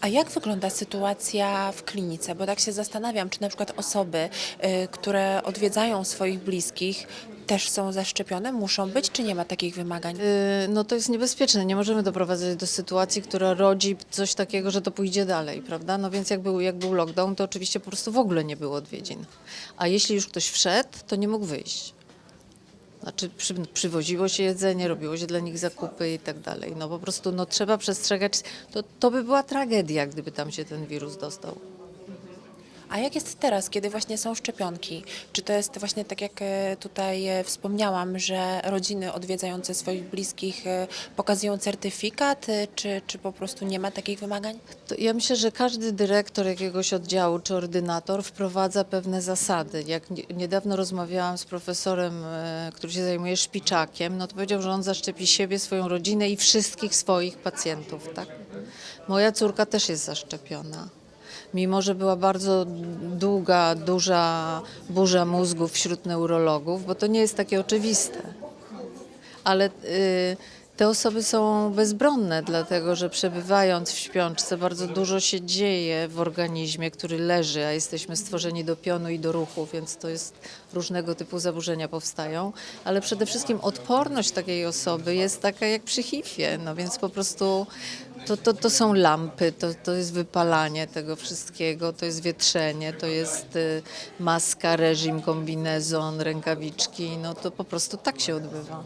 A jak wygląda sytuacja w klinice? Bo tak się zastanawiam, czy na przykład osoby, y, które odwiedzają swoich bliskich, też są zaszczepione, muszą być, czy nie ma takich wymagań? Y, No to jest niebezpieczne. Nie możemy doprowadzać do sytuacji, która rodzi coś takiego, że to pójdzie dalej, prawda? No więc jak był, jak był lockdown, to oczywiście po prostu w ogóle nie było odwiedzin. A jeśli już ktoś wszedł, to nie mógł wyjść. Znaczy przy, przywoziło się jedzenie, robiło się dla nich zakupy i tak dalej. No po prostu no, trzeba przestrzegać. To, to by była tragedia, gdyby tam się ten wirus dostał. A jak jest teraz, kiedy właśnie są szczepionki? Czy to jest właśnie tak, jak e, tutaj e, wspomniałam, że rodziny odwiedzające swoich bliskich e, pokazują certyfikat, czy, czy po prostu nie ma takich wymagań? Ja myślę, że każdy dyrektor jakiegoś oddziału czy ordynator wprowadza pewne zasady. Jak nie- niedawno rozmawiałam z profesorem, który się zajmuje szpiczakiem, no to powiedział, że on zaszczepi siebie, swoją rodzinę i wszystkich swoich pacjentów. Tak? Moja córka też jest zaszczepiona. Mimo, że była bardzo długa, duża burza mózgów wśród neurologów, bo to nie jest takie oczywiste. Ale y, te osoby są bezbronne, dlatego że przebywając w śpiączce bardzo dużo się dzieje w organizmie, który leży, a jesteśmy stworzeni do pionu i do ruchu, więc to jest różnego typu zaburzenia powstają, ale przede wszystkim odporność takiej osoby jest taka jak przy HIV-ie, no więc po prostu to, to, to są lampy, to, to jest wypalanie tego wszystkiego, to jest wietrzenie, to jest y, maska, reżim, kombinezon, rękawiczki, no to po prostu tak się odbywa.